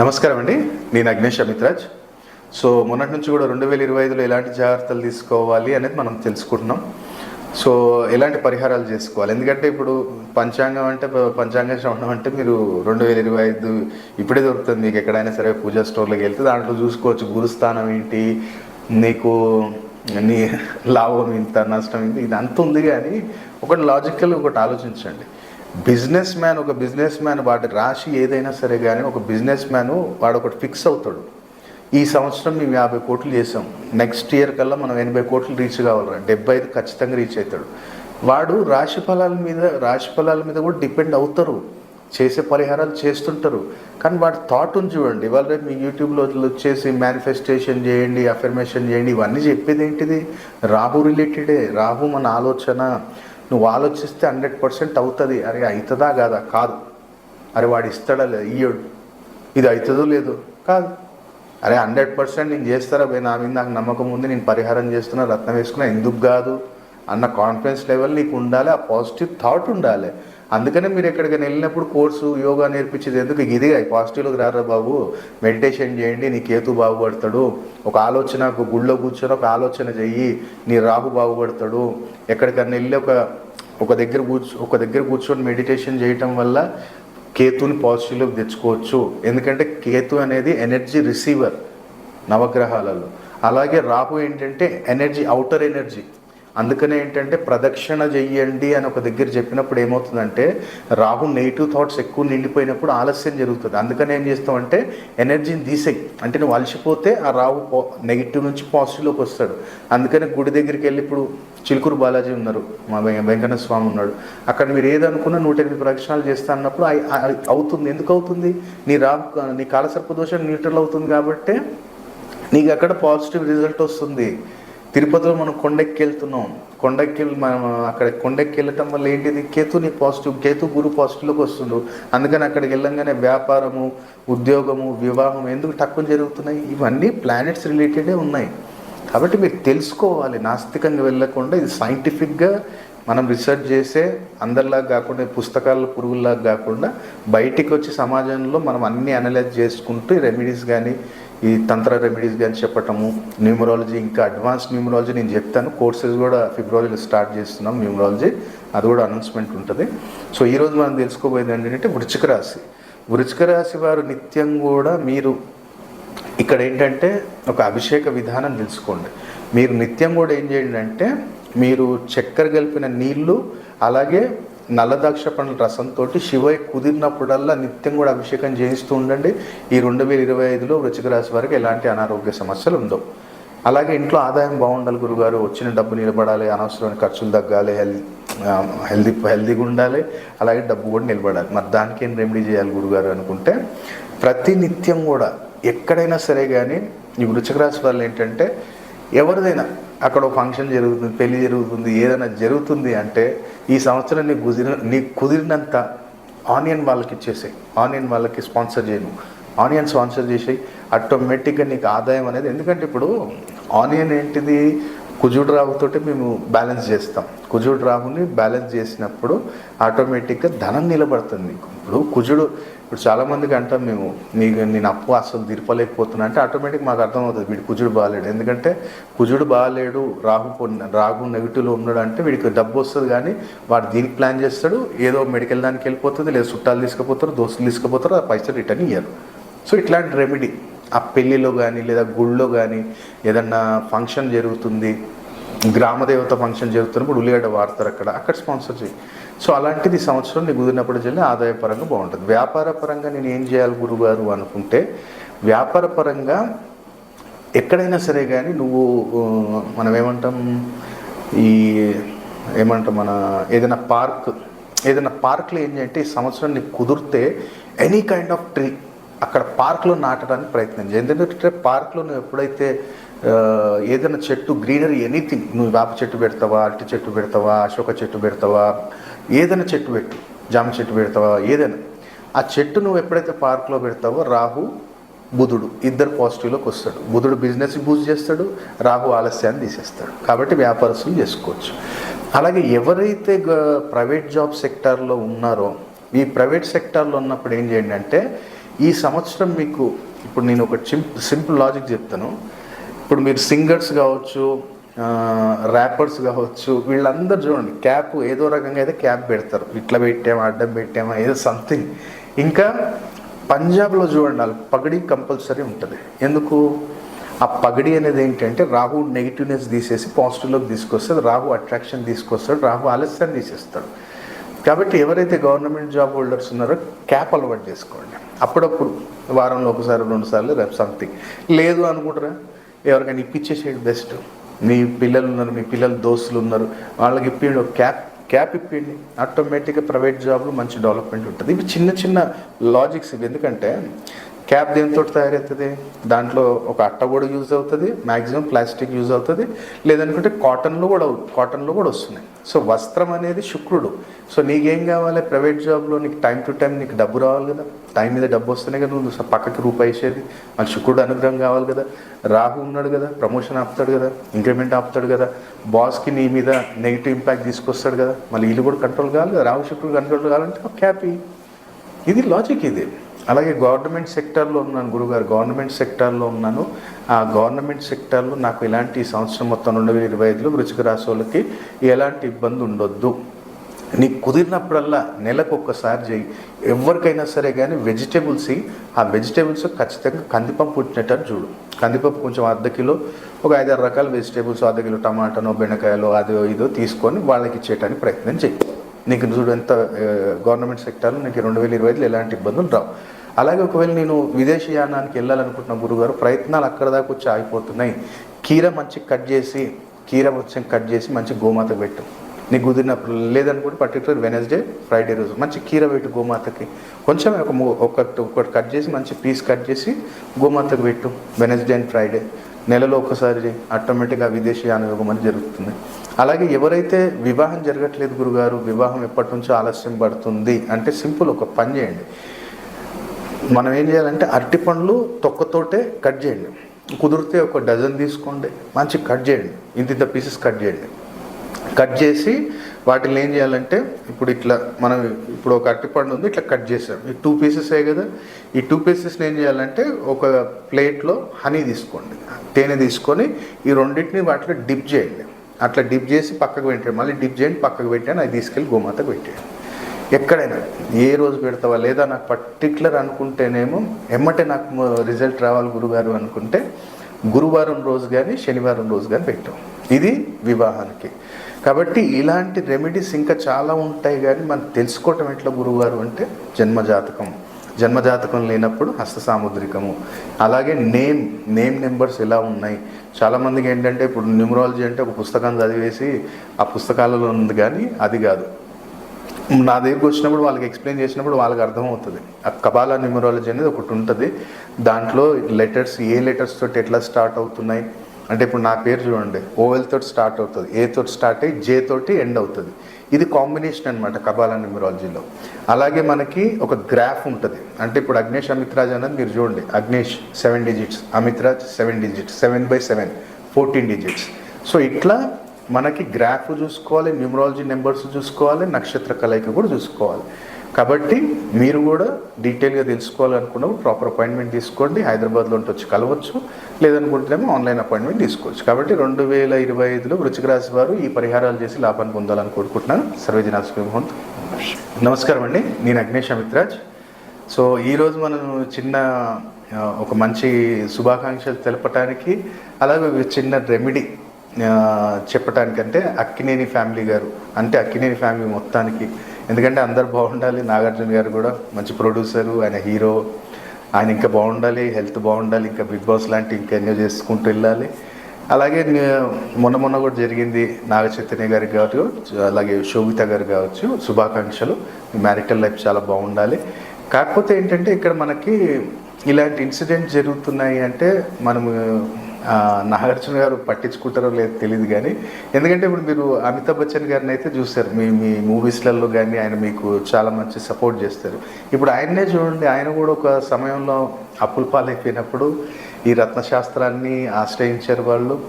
నమస్కారం అండి. నేను అగ్నేష్ అమిత్రాజ్. సో మొన్నటి నుంచి కూడా రెండు వేల ఇరవై ఐదులో ఎలాంటి జాగ్రత్తలు తీసుకోవాలి అనేది మనం తెలుసుకుంటున్నాం. సో ఎలాంటి పరిహారాలు చేసుకోవాలి? ఎందుకంటే ఇప్పుడు పంచాంగం అంటే పంచాంగ శ్రవణం అంటే మీరు రెండు వేల ఇరవై ఐదు ఇప్పుడే దొరుకుతుంది మీకు ఎక్కడైనా సరే పూజా స్టోర్లోకి వెళ్తే దాంట్లో చూసుకోవచ్చు గురుస్థానం ఏంటి నీకు నీ లాభం ఇంత నష్టం ఇంత ఇది అంత ఉంది కానీ ఒకటి లాజికల్ ఒకటి ఆలోచించండి. బిజినెస్ మ్యాన్ ఒక బిజినెస్ మ్యాన్ వాడి రాశి ఏదైనా సరే కానీ ఒక బిజినెస్ మ్యాన్ వాడు ఒకటి ఫిక్స్ అవుతాడు. ఈ సంవత్సరం మేము యాభై కోట్లు చేసాం. నెక్స్ట్ ఇయర్ కల్లా మనం ఎనభై కోట్లు రీచ్ కావాలి డెబ్బై ఐదు ఖచ్చితంగా రీచ్ అవుతాడు వాడు రాశి ఫలాల మీద రాశి ఫలాల మీద కూడా డిపెండ్ అవుతారు. చేసే పరిహారాలు చేస్తుంటారు. కానీ వాడి థాట్ ఉంది చూడండి. ఇవాళ రేపు మీ యూట్యూబ్లో వచ్చేసి మేనిఫెస్టేషన్ చేయండి అఫర్మేషన్ చేయండి ఇవన్నీ చెప్పేది ఏంటిది రాహు రిలేటెడే. రాహు మన ఆలోచన. నువ్వు ఆలోచిస్తే హండ్రెడ్ పర్సెంట్ అవుతుంది. అరే అవుతుందా కాదా? కాదు. అరే వాడు ఇస్తాడా లేదా? ఇయ్యడు. ఇది అవుతుందో లేదో? కాదు. అరే హండ్రెడ్ పర్సెంట్ నేను చేస్తారా? పోయి నా మీద నాకు నమ్మకం ఉంది. నేను పరిహారం చేస్తున్నా రత్నం వేసుకున్నా. ఎందుకు కాదు? అన్న కాన్ఫిడెన్స్ లెవెల్ నీకు ఉండాలి. ఆ పాజిటివ్ థాట్ ఉండాలి. అందుకనే మీరు ఎక్కడికైనా వెళ్ళినప్పుడు కోర్సు యోగా నేర్పించేది ఎందుకు? ఇది పాజిటివ్లోకి రారా బాబు? మెడిటేషన్ చేయండి నీ కేతు బాగుపడతాడు. ఒక ఆలోచన ఒక గుళ్ళో కూర్చొని ఒక ఆలోచన చెయ్యి నీ రాహు బాగుపడతాడు. ఎక్కడికన్నా వెళ్ళి ఒక ఒక దగ్గర కూర్చో ఒక దగ్గర కూర్చొని మెడిటేషన్ చేయటం వల్ల కేతుని పాజిటివ్లోకి తెచ్చుకోవచ్చు. ఎందుకంటే కేతు అనేది ఎనర్జీ రిసీవర్ నవగ్రహాలలో. అలాగే రాహు ఏంటంటే ఎనర్జీ అవుటర్ ఎనర్జీ అందుకనే ఏంటంటే ప్రదక్షిణ చెయ్యండి అని ఒక దగ్గర చెప్పినప్పుడు ఏమవుతుందంటే రాహు నెగిటివ్ థాట్స్ ఎక్కువ నిండిపోయినప్పుడు ఆలస్యం జరుగుతుంది. అందుకని ఏం చేస్తామంటే ఎనర్జీని తీసేయి. అంటే నువ్వు అలసిపోతే ఆ రాహు నెగిటివ్ నుంచి పాజిటివ్లోకి వస్తాడు. అందుకని గుడి దగ్గరికి వెళ్ళి ఇప్పుడు చిలుకూరు బాలాజీ ఉన్నారు. మా వెంకన్న స్వామి ఉన్నాడు. అక్కడ మీరు ఏదనుకున్నా నూట ఎనిమిది ప్రదక్షిణాలు చేస్తా అన్నప్పుడు అవుతుంది ఎందుకు అవుతుంది. నీ రాహు నీ కాలసర్ప దోషం న్యూట్రల్ అవుతుంది కాబట్టి నీకు అక్కడ పాజిటివ్ రిజల్ట్ వస్తుంది. తిరుపతిలో మనం కొండెక్కి వెళ్తున్నాం కొండెక్కి వెళ్ళి మనం అక్కడ కొండెక్కి వెళ్ళటం వల్ల ఏంటిది? కేతుని పాజిటివ్ కేతు గురు పాజిటివ్లోకి వస్తుండు. అందుకని అక్కడికి వెళ్ళంగానే వ్యాపారము ఉద్యోగము వివాహం ఎందుకు తక్కువ జరుగుతున్నాయి? ఇవన్నీ ప్లానెట్స్ రిలేటెడే ఉన్నాయి. కాబట్టి మీరు తెలుసుకోవాలి. నాస్తికంగా వెళ్ళకుండా ఇది సైంటిఫిక్గా మనం రీసెర్చ్ చేసే అందరిలాగా కాకుండా పుస్తకాల పురుగుల్లాగా కాకుండా బయటికి వచ్చి సమాజంలో మనం అన్ని అనలైజ్ చేసుకుంటూ రెమెడీస్ కానీ ఈ తంత్ర రెమెడీస్ కానీ చెప్పటము న్యూమరాలజీ ఇంకా అడ్వాన్స్ న్యూమరాలజీ నేను చెప్తాను. కోర్సెస్ కూడా ఫిబ్రవరిలో స్టార్ట్ చేస్తున్నాం న్యూమరాలజీ అది కూడా అనౌన్స్మెంట్ ఉంటుంది. సో ఈరోజు మనం తెలుసుకోబోయేది ఏంటంటే వృచ్చిక రాశి. వృచ్చిక రాశి వారు నిత్యం కూడా మీరు ఇక్కడ ఏంటంటే ఒక అభిషేక విధానం తెలుసుకోండి. మీరు నిత్యం కూడా ఏం చేయండి అంటే మీరు చక్కెర కలిపిన నీళ్ళు అలాగే నల్లదాక్ష పండ్ల రసంతో శివయ్య కుదిరినప్పుడల్లా నిత్యం కూడా అభిషేకం చేయిస్తూ ఉండండి. ఈ రెండు వేల ఇరవై ఐదులో వృచ్చిక రాశి వారికి ఎలాంటి అనారోగ్య సమస్యలు ఉండవు. అలాగే ఇంట్లో ఆదాయం బాగుండాలి గురుగారు వచ్చిన డబ్బు నిలబడాలి అనవసరమైన ఖర్చులు తగ్గాలి హెల్త్ హెల్దీ హెల్దీగా ఉండాలి అలాగే డబ్బు కూడా నిలబడాలి. మరి దానికి ఏం రెమెడీ చేయాలి గురుగారు అనుకుంటే ప్రతి నిత్యం కూడా ఎక్కడైనా సరే కానీ ఈ వృచ్చిక రాశి వాళ్ళు ఏంటంటే ఎవరిదైనా అక్కడ ఒక ఫంక్షన్ జరుగుతుంది పెళ్ళి జరుగుతుంది ఏదైనా జరుగుతుంది అంటే ఈ సంవత్సరం నీకు కుదిరిన నీకు కుదిరినంత ఆనియన్ వాళ్ళకి ఇచ్చేసాయి. ఆనియన్ వాళ్ళకి స్పాన్సర్ చేయను. ఆనియన్ స్పాన్సర్ చేసి ఆటోమేటిక్గా నీకు ఆదాయం అనేది ఎందుకంటే ఇప్పుడు ఆనియన్ ఏంటిది? కుజుడు రావుతోటి మేము బ్యాలెన్స్ చేస్తాం. కుజుడు రావుని బ్యాలెన్స్ చేసినప్పుడు ఆటోమేటిక్గా ధనం నిలబడుతుంది. ఇప్పుడు కుజుడు ఇప్పుడు చాలామందికి అంటాం మేము నీకు నేను అప్పు అసలు తీర్పలేకపోతున్నా అంటే ఆటోమేటిక్ మాకు అర్థమవుతుంది వీడు కుజుడు బాగాలేడు ఎందుకంటే కుజుడు బాగాలేడు రాహు రాహు నెగిటివ్లో ఉన్నాడు అంటే వీడికి డబ్బు వస్తుంది కానీ వాడు దీనికి ప్లాన్ చేస్తాడు ఏదో మెడికల్ దానికి వెళ్ళిపోతుంది లేదా చుట్టాలు తీసుకుపోతారు దోస్తులు తీసుకుపోతారు ఆ పైసలు రిటర్న్ ఇయ్యరు. సో ఇట్లాంటి రెమెడీ ఆ పెళ్ళిలో కానీ లేదా గుళ్ళో కానీ ఏదన్నా ఫంక్షన్ జరుగుతుంది గ్రామదేవత ఫంక్షన్ జరుగుతున్నప్పుడు ఉల్లిగడ్డ వాడతారు అక్కడ అక్కడ స్పాన్సర్ చేయి. సో అలాంటిది సంవత్సరం నీకు కుదిరినప్పుడు చెల్లి ఆదాయపరంగా బాగుంటుంది. వ్యాపార పరంగా నేను ఏం చేయాలి గురుగారు అనుకుంటే వ్యాపార పరంగా ఎక్కడైనా సరే కానీ నువ్వు మనం ఏమంటాం ఈ ఏమంటాం మన ఏదైనా పార్క్ ఏదైనా పార్క్లో ఏంటంటే ఈ సంవత్సరం నీకు కుదిరితే ఎనీ కైండ్ ఆఫ్ ట్రీ అక్కడ పార్క్లో నాటడానికి ప్రయత్నం చేయండి ఎందుకంటే పార్క్లో నువ్వు ఎప్పుడైతే ఏదైనా చెట్టు గ్రీనరీ ఎనీథింగ్. నువ్వు వేప చెట్టు పెడతావా అరటి చెట్టు పెడతావా అశోక చెట్టు పెడతావా ఏదైనా చెట్టు పెట్టు జామ చెట్టు పెడతావా ఏదైనా. ఆ చెట్టు నువ్వు ఎప్పుడైతే పార్క్లో పెడతావో రాహు బుధుడు ఇద్దరు పాజిటివ్లోకి వస్తాడు. బుధుడు బిజినెస్ బూస్ట్ చేస్తాడు రాహు ఆలస్యాన్ని తీసేస్తాడు. కాబట్టి వ్యాపారస్తులు చేసుకోవచ్చు. అలాగే ఎవరైతే ప్రైవేట్ జాబ్ సెక్టార్లో ఉన్నారో ఈ ప్రైవేట్ సెక్టార్లో ఉన్నప్పుడు ఏం చేయండి అంటే ఈ సంవత్సరం మీకు ఇప్పుడు నేను ఒక సింపుల్ లాజిక్ చెప్తాను. ఇప్పుడు మీరు సింగర్స్ కావచ్చు ర్యాపర్స్ కావచ్చు వీళ్ళందరూ చూడండి క్యాప్ ఏదో రకంగా అయితే క్యాప్ పెడతారు. ఇట్లా పెట్టామా అడ్డం పెట్టామా ఏదో సంథింగ్ ఇంకా పంజాబ్లో చూడండి వాళ్ళు పగడి కంపల్సరీ ఉంటుంది. ఎందుకు? ఆ పగడి అనేది ఏంటంటే రాహు నెగిటివ్నెస్ తీసేసి పాజిటివ్లోకి తీసుకొస్తాడు రాహు అట్రాక్షన్ తీసుకొస్తాడు రాహు ఆలస్యాన్ని తీసేస్తాడు. కాబట్టి ఎవరైతే గవర్నమెంట్ జాబ్ హోల్డర్స్ ఉన్నారో క్యాప్ అలవాటు చేసుకోండి. అప్పుడప్పుడు వారంలో ఒకసారి రెండు సార్లు రేపు సంథింగ్ లేదు అనుకుంటారా? ఎవరికైనా ఇప్పించేసేది బెస్ట్ మీ పిల్లలు ఉన్నారు మీ పిల్లల దోస్తులు ఉన్నారు వాళ్ళకి ఇప్పిండి ఒక క్యాప్ క్యాప్ ఇప్పిండి ఆటోమేటిక్గా ప్రైవేట్ జాబ్లో మంచి డెవలప్మెంట్ ఉంటుంది. ఇవి చిన్న చిన్న లాజిక్స్ ఇవి. ఎందుకంటే క్యాప్ దేనితో తయారవుతుంది? దాంట్లో ఒక అట్ట కూడా యూజ్ అవుతుంది మ్యాక్సిమం ప్లాస్టిక్ యూజ్ అవుతుంది లేదనుకుంటే కాటన్లో కూడా కాటన్లో కూడా వస్తున్నాయి. సో వస్త్రం అనేది శుక్రుడు. సో నీకేం కావాలి? ప్రైవేట్ జాబ్లో నీకు టైం టు టైం నీకు డబ్బు రావాలి కదా. టైం మీద డబ్బు వస్తేనే కదా నువ్వు పక్కకి రూపాయి వేసేది మన శుక్రుడు అనుగ్రహం కావాలి కదా. రాహు ఉన్నాడు కదా ప్రమోషన్ ఆపుతాడు కదా ఇంక్రిమెంట్ ఆపుతాడు కదా. బాస్కి నీ మీద నెగిటివ్ ఇంపాక్ట్ తీసుకొస్తాడు కదా. మళ్ళీ వీళ్ళు కూడా కంట్రోల్ కావాలి కదా. రాహు శుక్రుడు కంట్రోల్ కావాలంటే ఒక క్యాపీ ఇది లాజిక్ ఇది. అలాగే గవర్నమెంట్ సెక్టార్లో ఉన్నాను గురుగారు గవర్నమెంట్ సెక్టార్లో ఉన్నాను. ఆ గవర్నమెంట్ సెక్టార్లో నాకు ఎలాంటి సంవత్సరం మొత్తం రెండు వేల ఇరవై ఐదులో వృచ్చిక రాశి వాళ్ళకి ఎలాంటి ఇబ్బంది ఉండొద్దు. నీకు కుదిరినప్పుడల్లా నెలకు ఒక్కసారి చేయి. ఎవరికైనా సరే కానీ వెజిటేబుల్స్ ఆ వెజిటేబుల్స్ ఖచ్చితంగా కందిపప్పు పుట్టినట్టు చూడు. కందిపప్పు కొంచెం అర్ధ కిలో ఒక ఐదారు రకాల వెజిటేబుల్స్ అర్ధ కిలో టమాటానో బెండకాయలో అదో ఇదో తీసుకొని వాళ్ళకి ఇచ్చేయడానికి ప్రయత్నం చేయి నీకు చూడు ఎంత గవర్నమెంట్ సెక్టార్లో నీకు రెండు వేల ఇరవై ఐదులో ఎలాంటి ఇబ్బందులు రావు. అలాగే ఒకవేళ నేను విదేశీయానానికి వెళ్ళాలనుకుంటున్న గురుగారు ప్రయత్నాలు అక్కడ దాకా వచ్చి ఆగిపోతున్నాయి. కీర మంచి కట్ చేసి కీర వచ్చి కట్ చేసి మంచి గోమాత పెట్టు. నీకు కుదిరినప్పుడు లేదనుకుంటే పర్టికులర్ వెనస్డే ఫ్రైడే రోజు మంచి కీర పెట్టు గోమాతకి. కొంచెం ఒక ఒకటి ఒకటి కట్ చేసి మంచి పీస్ కట్ చేసి గోమాతకు పెట్టు. వెనస్డే అండ్ ఫ్రైడే నెలలో ఒకసారి ఆటోమేటిక్గా విదేశీ యానయోగం అని జరుగుతుంది. అలాగే ఎవరైతే వివాహం జరగట్లేదు గురుగారు వివాహం ఎప్పటి నుంచో ఆలస్యం పడుతుంది అంటే సింపుల్ ఒక పని చేయండి. మనం ఏం చేయాలంటే అరటి పండ్లు తొక్కతోటే కట్ చేయండి. కుదిరితే ఒక డజన్ తీసుకోండి మంచి కట్ చేయండి. ఇంత ఇంత పీసెస్ కట్ చేయండి. కట్ చేసి వాటిని ఏం చేయాలంటే ఇప్పుడు ఇట్లా మనం ఇప్పుడు ఒక అరటిపండు ఉంది ఇట్లా కట్ చేసాం. ఈ టూ పీసెస్ కదా? ఈ టూ పీసెస్ని ఏం చేయాలంటే ఒక ప్లేట్లో హనీ తీసుకోండి. తేనె తీసుకొని ఈ రెండింటిని వాటిలో డిప్ చేయండి. అట్లా డిప్ చేసి పక్కకు పెట్టాడు. మళ్ళీ డిప్ చేయండి పక్కకు పెట్టాను అది తీసుకెళ్ళి గోమాతకు పెట్టాడు. ఎక్కడైనా ఏ రోజు పెడతావా లేదా నాకు పర్టికులర్ అనుకుంటేనేమో ఎమ్మటే నాకు రిజల్ట్ రావాలి గురుగారు అనుకుంటే గురువారం రోజు కానీ శనివారం రోజు కానీ పెట్టాం. ఇది వివాహానికి. కాబట్టి ఇలాంటి రెమెడీస్ ఇంకా చాలా ఉంటాయి కానీ మనం తెలుసుకోవటం ఎట్లా గురువారు అంటే జన్మజాతకం. జన్మజాతకం లేనప్పుడు హస్త సాముద్రికము అలాగే నేమ్ నేమ్ నెంబర్స్ ఎలా ఉన్నాయి? చాలామందికి ఏంటంటే ఇప్పుడు న్యూమరాలజీ అంటే ఒక పుస్తకం చదివేసి ఆ పుస్తకాలలో ఉంది కానీ అది కాదు. నా దగ్గరికి వచ్చినప్పుడు వాళ్ళకి ఎక్స్ప్లెయిన్ చేసినప్పుడు వాళ్ళకి అర్థమవుతుంది. ఆ కబాలా న్యూమరాలజీ అనేది ఒకటి ఉంటుంది. దాంట్లో లెటర్స్ ఏ లెటర్స్ తోటి ఎట్లా స్టార్ట్ అవుతున్నాయి? అంటే ఇప్పుడు నా పేరు చూడండి. ఓవెల్ తోటి స్టార్ట్ అవుతుంది. ఏ తోటి స్టార్ట్ అయ్యి జే తోటి ఎండ్ అవుతుంది. ఇది కాంబినేషన్ అనమాట కబాలా న్యూమరాలజీలో అలాగే మనకి ఒక గ్రాఫ్ ఉంటుంది. అంటే ఇప్పుడు అగ్నేష్ అమిత్రాజ్ అనేది మీరు చూడండి. అగ్నేష్ seven digits Amitraj seven digits seven by seven fourteen digits so ఇట్లా మనకి గ్రాఫ్ చూసుకోవాలి న్యూమరాలజీ నెంబర్స్ చూసుకోవాలి నక్షత్ర కలయిక కూడా చూసుకోవాలి. కాబట్టి మీరు కూడా డీటెయిల్గా తెలుసుకోవాలనుకున్నప్పుడు ప్రాపర్ అపాయింట్మెంట్ తీసుకోండి. హైదరాబాద్లో ఉంటే వచ్చి కలవచ్చు. లేదనుకుంటేనేమో ఆన్లైన్ అపాయింట్మెంట్ తీసుకోవచ్చు. కాబట్టి రెండు వేల ఇరవై ఐదులో వృచ్చిక రాశి వారు ఈ పరిహారాలు చేసి లాభాన్ని పొందాలని కోరుకుంటున్నాను. సర్వేజనాశ్రీ మహంత్ నమస్కారం అండి. నేను అగ్నేష్ అమిత్రాజ్. సో ఈరోజు మనం చిన్న ఒక మంచి శుభాకాంక్షలు తెలపటానికి అలాగే ఒక చిన్న రెమెడీ చెప్పటానికంటే అక్కినేని ఫ్యామిలీ గారు అంటే అక్కినేని ఫ్యామిలీ మొత్తానికి ఎందుకంటే అందరు బాగుండాలి. నాగార్జున గారు కూడా మంచి ప్రొడ్యూసరు ఆయన హీరో ఆయన ఇంకా బాగుండాలి హెల్త్ బాగుండాలి ఇంకా బిగ్ బాస్ లాంటి ఇంకా ఎన్నో చేసుకుంటూ వెళ్ళాలి. అలాగే మొన్న మొన్న కూడా జరిగింది నాగ చైతన్య గారికి కావచ్చు అలాగే శోభిత గారు కావచ్చు శుభాకాంక్షలు. మ్యారిటల్ లైఫ్ చాలా బాగుండాలి. కాకపోతే ఏంటంటే ఇక్కడ మనకి ఇలాంటి ఇన్సిడెంట్ జరుగుతున్నాయి అంటే మనము నాగార్జున గారు పట్టించుకుంటారో లేదో తెలియదు కానీ ఎందుకంటే ఇప్పుడు మీరు అమితాబ్ బచ్చన్ గారిని అయితే చూస్తారు మీ మీ మూవీస్లలో కానీ ఆయన మీకు చాలా మంచి సపోర్ట్ చేస్తారు. ఇప్పుడు ఆయన్నే చూడండి ఆయన కూడా ఒక సమయంలో అప్పుల పాలైపోయినప్పుడు ఈ రత్నశాస్త్రాన్ని ఆశ్రయించారు వాళ్ళు.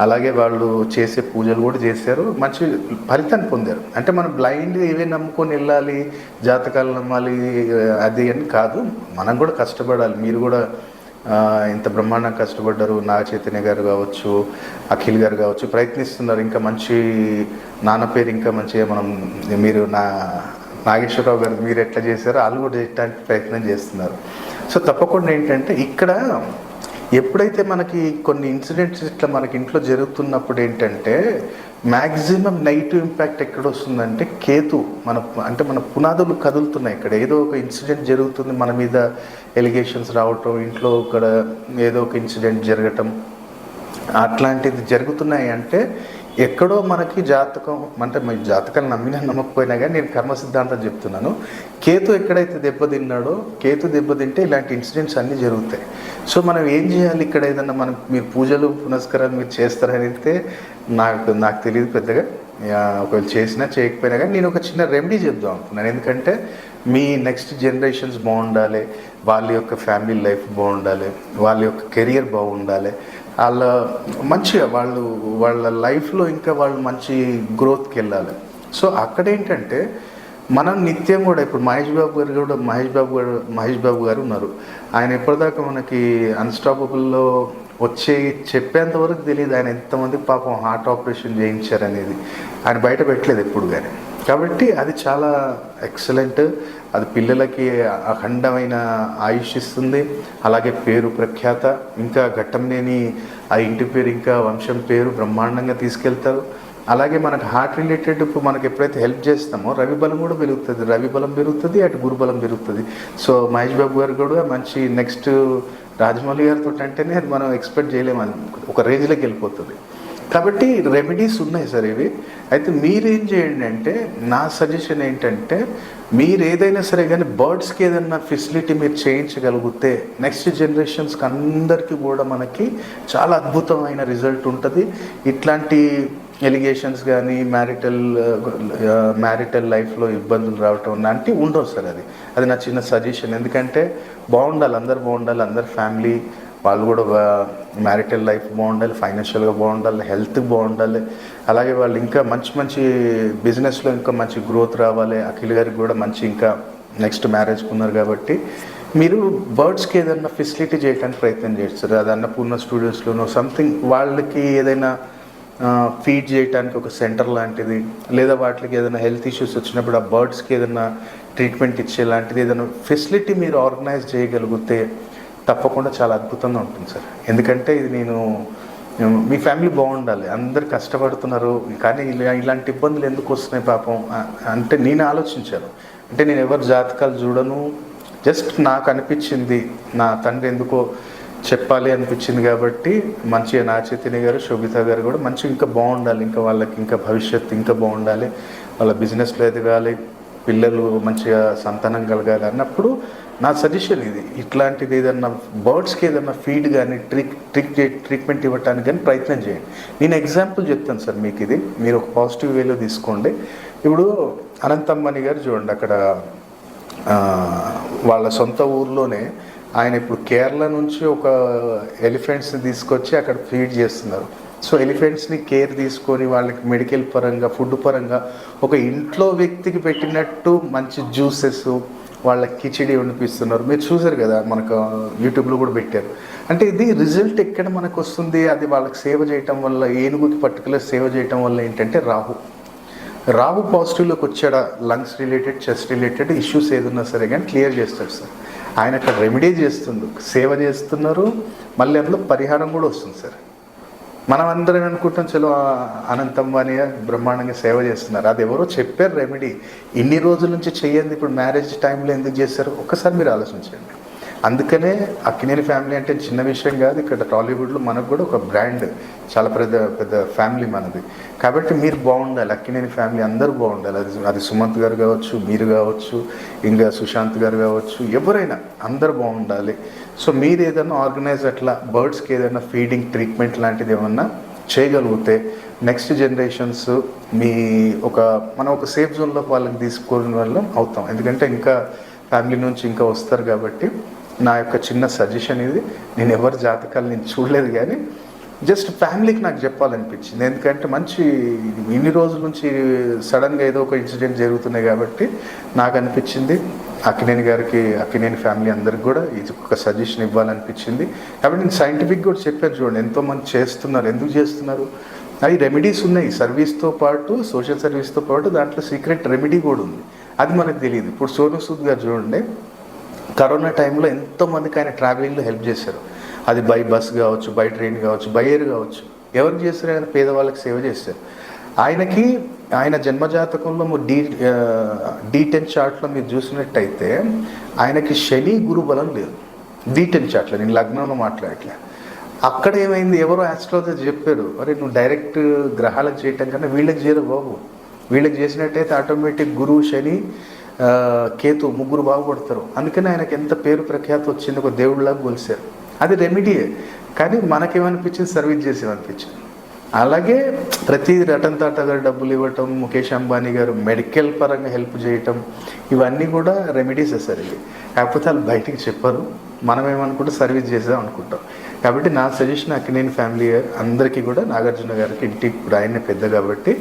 అలాగే వాళ్ళు చేసే పూజలు కూడా చేశారు. మంచి ఫలితాన్ని పొందారు. అంటే మనం బ్లైండ్ ఏవే నమ్ముకొని వెళ్ళాలి జాతకాలు నమ్మాలి అది అని కాదు. మనం కూడా కష్టపడాలి. మీరు కూడా ఇంత బ్రహ్మాండంగా కష్టపడ్డారు నాగ చైతన్య గారు కావచ్చు అఖిల్ గారు కావచ్చు ప్రయత్నిస్తున్నారు. ఇంకా మంచి నాన్న పేరు ఇంకా మంచిగా మనం మీరు నా నాగేశ్వరరావు గారు మీరు ఎట్లా చేశారో వాళ్ళు కూడా చేయడానికి ప్రయత్నం చేస్తున్నారు. సో తప్పకుండా ఏంటంటే ఇక్కడ ఎప్పుడైతే మనకి కొన్ని ఇన్సిడెంట్స్ ఇట్లా మనకి ఇంట్లో జరుగుతున్నప్పుడు ఏంటంటే మ్యాక్సిమం నెగిటివ్ ఇంపాక్ట్ ఎక్కడ వస్తుందంటే కేతు మన అంటే మన పునాదులు కదులుతున్నాయి ఇక్కడ. ఏదో ఒక ఇన్సిడెంట్ జరుగుతుంది మన మీద ఎలిగేషన్స్ రావటం ఇంట్లో ఇక్కడ ఏదో ఒక ఇన్సిడెంట్ జరగటం అట్లాంటిది జరుగుతున్నాయి అంటే ఎక్కడో మనకి జాతకం అంటే మీ జాతకాన్ని నమ్మినా నమ్మకపోయినా కానీ నేను కర్మ సిద్ధాంతం చెప్తున్నాను. కేతు ఎక్కడైతే దెబ్బతిన్నాడో కేతు దెబ్బతింటే ఇలాంటి ఇన్సిడెంట్స్ అన్నీ జరుగుతాయి. సో మనం ఏం చేయాలి ఇక్కడ ఏదన్నా మనం మీరు పూజలు పునస్కారాలు మీరు చేస్తారని అయితే నాకు నాకు తెలియదు పెద్దగా. ఒకవేళ చేసినా చేయకపోయినా కానీ నేను ఒక చిన్న రెమెడీ చెప్దాం అనుకున్నాను. ఎందుకంటే మీ నెక్స్ట్ జనరేషన్స్ బాగుండాలి వాళ్ళ యొక్క ఫ్యామిలీ లైఫ్ బాగుండాలి వాళ్ళ యొక్క కెరియర్ బాగుండాలి. వాళ్ళ మంచిగా వాళ్ళు వాళ్ళ లైఫ్లో ఇంకా వాళ్ళు మంచి గ్రోత్కి వెళ్ళాలి. సో అక్కడ ఏంటంటే మనం నిత్యం కూడా ఇప్పుడు మహేష్ బాబు గారు కూడా మహేష్ బాబు గారు మహేష్ బాబు గారు ఉన్నారు. ఆయన ఎప్పటిదాకా మనకి అన్స్టాపబుల్లో వచ్చి చెప్పేంత వరకు తెలియదు. ఆయన ఎంతమంది పాపం హార్ట్ ఆపరేషన్ చేయించారనేది. ఆయన బయట పెట్టలేదు ఎప్పుడు కానీ కాబట్టి అది చాలా ఎక్సలెంట్. అది పిల్లలకి అఖండమైన ఆయుష్ ఇస్తుంది. అలాగే పేరు ప్రఖ్యాత. ఇంకా ఘట్టంనేని ఆ ఇంటి పేరు ఇంకా వంశం పేరు బ్రహ్మాండంగా తీసుకెళ్తారు. అలాగే మనకు హార్ట్ రిలేటెడ్ ఇప్పుడు మనకు ఎప్పుడైతే హెల్ప్ చేస్తామో రవి బలం కూడా పెరుగుతుంది. రవి బలం పెరుగుతుంది అటు గురు బలం పెరుగుతుంది. సో మహేష్ బాబు గారు కూడా మంచి నెక్స్ట్ రాజమౌళి గారితో అంటేనే అది మనం ఎక్స్పెక్ట్ చేయలేము. అది ఒక రేంజ్లోకి వెళ్ళిపోతుంది. కాబట్టి రెమెడీస్ ఉన్నాయి సార్ ఇవి. అయితే మీరేం చేయండి అంటే నా సజెషన్ ఏంటంటే మీరు ఏదైనా సరే కానీ బర్డ్స్కి ఏదైనా ఫెసిలిటీ మీరు చేయించగలిగితే నెక్స్ట్ జనరేషన్స్కి అందరికీ కూడా మనకి చాలా అద్భుతమైన రిజల్ట్ ఉంటుంది. ఇట్లాంటి ఎలిగేషన్స్ కానీ మ్యారిటల్ మ్యారిటల్ లైఫ్లో ఇబ్బందులు రావటం లాంటివి ఉండవు సార్ అది. అది నా చిన్న సజెషన్ ఎందుకంటే బాగుండాలి అందరు బాగుండాలి అందరు ఫ్యామిలీ వాళ్ళు కూడా మ్యారిటల్ లైఫ్ బాగుండాలి ఫైనాన్షియల్గా బాగుండాలి హెల్త్ బాగుండాలి. అలాగే వాళ్ళు ఇంకా మంచి మంచి బిజినెస్లో ఇంకా మంచి గ్రోత్ రావాలి. అఖిల్ గారికి కూడా మంచి ఇంకా నెక్స్ట్ మ్యారేజ్కి ఉన్నారు కాబట్టి మీరు బర్డ్స్కి ఏదైనా ఫెసిలిటీ చేయడానికి ప్రయత్నం చేస్తారు అది అన్నపూర్ణ స్టూడియోస్లోనో సంథింగ్ వాళ్ళకి ఏదైనా ఫీడ్ చేయడానికి ఒక సెంటర్ లాంటిది లేదా వాటికి ఏదైనా హెల్త్ ఇష్యూస్ వచ్చినప్పుడు ఆ బర్డ్స్కి ఏదైనా ట్రీట్మెంట్ ఇచ్చే లాంటిది ఏదైనా ఫెసిలిటీ మీరు ఆర్గనైజ్ చేయగలిగితే తప్పకుండా చాలా అద్భుతంగా ఉంటుంది సార్. ఎందుకంటే ఇది నేను మీ ఫ్యామిలీ బాగుండాలి అందరు కష్టపడుతున్నారు కానీ ఇలా ఇలాంటి ఇబ్బందులు ఎందుకు వస్తున్నాయి పాపం? అంటే నేను ఆలోచించాను. అంటే నేను ఎవరి జాతకాలు చూడను జస్ట్ నాకు అనిపించింది నా తండ్రి ఎందుకో చెప్పాలి అనిపించింది కాబట్టి మంచిగా నా గారు శోభిత గారు కూడా మంచిగా ఇంకా బాగుండాలి. ఇంకా వాళ్ళకి ఇంకా భవిష్యత్తు ఇంకా బాగుండాలి. వాళ్ళ బిజినెస్లో ఎదగాలి. పిల్లలు మంచిగా సంతానం కలగాలి అన్నప్పుడు నా సజెషన్ ఇది. ఇట్లాంటిది ఏదన్నా బర్డ్స్కి ఏదన్నా ఫీడ్ కానీ ట్రీక్ ట్రీక్ ట్రీట్మెంట్ ఇవ్వటానికి కానీ ప్రయత్నం చేయండి. నేను ఎగ్జాంపుల్ చెప్తాను సార్ మీకు ఇది. మీరు ఒక పాజిటివ్ వేలో తీసుకోండి. ఇప్పుడు అనంతమ్మని గారు చూడండి అక్కడ వాళ్ళ సొంత ఊర్లోనే ఆయన ఇప్పుడు కేరళ నుంచి ఒక ఎలిఫెంట్స్ని తీసుకొచ్చి అక్కడ ఫీడ్ చేస్తున్నారు. సో ఎలిఫెంట్స్ని కేర్ తీసుకొని వాళ్ళకి మెడికల్ పరంగా ఫుడ్ పరంగా ఒక ఇంట్లో వ్యక్తికి పెట్టినట్టు మంచి జ్యూసెస్ వాళ్ళ కిచిడి వండిపిస్తున్నారు మీరు చూసారు కదా మనకు యూట్యూబ్లో కూడా పెట్టారు. అంటే ఇది రిజల్ట్ ఎక్కడ మనకు వస్తుంది? అది వాళ్ళకి సేవ చేయటం వల్ల ఏనుగుకి పర్టికులర్ సేవ చేయటం వల్ల ఏంటంటే రాహు. రాహు పాజిటివ్లోకి వచ్చాడా? Lungs related chest related issues ఏదున్నా సరే కానీ క్లియర్ చేస్తాడు సార్. ఆయన అక్కడ రెమెడీ చేస్తుండు. సేవ చేస్తున్నారు. మళ్ళీ అందులో పరిహారం కూడా వస్తుంది సార్. మనం అందరం అనుకుంటాం చలో అనంతం అని బ్రహ్మాండంగా సేవ చేస్తున్నారు. అది ఎవరో చెప్పారు రెమెడీ ఇన్ని రోజుల నుంచి చేయండి. ఇప్పుడు మ్యారేజ్ టైంలో ఎందుకు చేశారు? ఒక్కసారి మీరు ఆలోచించండి. అందుకనే అక్కినేని ఫ్యామిలీ అంటే చిన్న విషయం కాదు ఇక్కడ టాలీవుడ్లో మనకు కూడా ఒక బ్రాండ్ చాలా పెద్ద పెద్ద ఫ్యామిలీ మనది. కాబట్టి మీరు బాగుండాలి అక్కినేని ఫ్యామిలీ అందరూ బాగుండాలి. అది అది సుమంత్ గారు కావచ్చు మీరు కావచ్చు ఇంకా సుశాంత్ గారు కావచ్చు ఎవరైనా అందరూ బాగుండాలి. సో మీరు ఏదైనా ఆర్గనైజ్ అట్లా బర్డ్స్కి ఏదైనా ఫీడింగ్ ట్రీట్మెంట్ లాంటిది ఏమన్నా చేయగలిగితే నెక్స్ట్ జనరేషన్స్ మీ ఒక మనం ఒక సేఫ్ జోన్లో వాళ్ళకి తీసుకోవడం వల్ల అవుతాం. ఎందుకంటే ఇంకా ఫ్యామిలీ నుంచి ఇంకా వస్తారు కాబట్టి నా యొక్క చిన్న సజెషన్ ఇది. నేను ఎవరి జాతకాలు నేను చూడలేదు కానీ జస్ట్ ఫ్యామిలీకి నాకు చెప్పాలనిపించింది. ఎందుకంటే మంచి ఇన్ని రోజుల నుంచి సడన్గా ఏదో ఒక ఇన్సిడెంట్ జరుగుతున్నాయి కాబట్టి నాకు అనిపించింది. అక్కినేని గారికి అక్కినేని ఫ్యామిలీ అందరికి కూడా ఇది ఒక సజెషన్ ఇవ్వాలనిపించింది. కాబట్టి నేను సైంటిఫిక్ కూడా చెప్పాను చూడండి ఎంతోమంది చేస్తున్నారు ఎందుకు చేస్తున్నారు? అవి రెమెడీస్ ఉన్నాయి. సర్వీస్తో పాటు సోషల్ సర్వీస్తో పాటు దాంట్లో సీక్రెట్ రెమెడీ కూడా ఉంది. అది మనకు తెలియదు. ఇప్పుడు సోను సూద్ గారు చూడండి కరోనా టైంలో ఎంతోమందికి ఆయన ట్రావెలింగ్లో హెల్ప్ చేశారు. అది బై బస్ కావచ్చు బై ట్రైన్ కావచ్చు బై ఎయిర్ కావచ్చు. ఎవరికి చేస్తారు ఆయన పేదవాళ్ళకి సేవ చేస్తారు ఆయనకి ఆయన జన్మజాతకంలో మీరు డీ డీ టెన్ చార్ట్లో మీరు చూసినట్టయితే ఆయనకి శని గురు బలం లేదు. డీ టెన్ చార్ట్లో నేను లగ్నంలో మాట్లాడట్లే. అక్కడ ఏమైంది? ఎవరో ఆస్ట్రాలజర్ చెప్పారు అరే నువ్వు డైరెక్ట్ గ్రహాలకు చేయటం కన్నా వీళ్ళకి చేయరు బాబు. వీళ్ళకి చేసినట్టయితే ఆటోమేటిక్ గురువు శని కేతు ముగ్గురు బాగుపడతారు. అందుకని ఆయనకి ఎంత పేరు ప్రఖ్యాతి వచ్చింది ఒక దేవుడిలాగా గొలిసారు అది రెమెడీయే కానీ మనకేమనిపించింది? సర్వీస్ చేసేమనిపించింది అలాగే ప్రతి రతన్ టాటా గారు డబ్బులు ఇవ్వటం ముఖేష్ అంబానీ గారు మెడికల్ పరంగా హెల్ప్ చేయటం ఇవన్నీ కూడా రెమెడీస్ సార్ ఇవి కాకపోతే వాళ్ళు బయటికి చెప్పరు. మనం ఏమనుకుంటే సర్వీస్ చేద్దాం అనుకుంటాం. కాబట్టి నా సజెషన్ అక్కినేని ఫ్యామిలీ అందరికీ కూడా నాగార్జున గారికి ఇంటికి ఇప్పుడు ఆయన పెద్ద కాబట్టి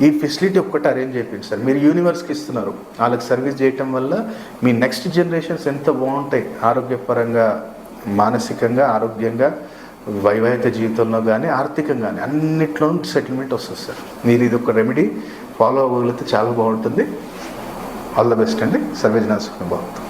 ఈ ఫెసిలిటీ ఒక్కటి అరేంజ్ చేయండి సార్. మీరు యూనివర్స్కి ఇస్తున్నారు. వాళ్ళకి సర్వీస్ చేయటం వల్ల మీ నెక్స్ట్ జనరేషన్స్ ఎంత బాగుంటాయి. ఆరోగ్యపరంగా మానసికంగా ఆరోగ్యంగా వైవాహిక జీవితంలో కానీ ఆర్థికంగా కానీ అన్నిట్లోనూ సెటిల్మెంట్ వస్తుంది సార్. మీరు ఇది ఒక రెమెడీ ఫాలో అవ్వగలిగితే చాలా బాగుంటుంది. ఆల్ ద బెస్ట్ అండి. సర్వేజన సుఖం బాగుంటుంది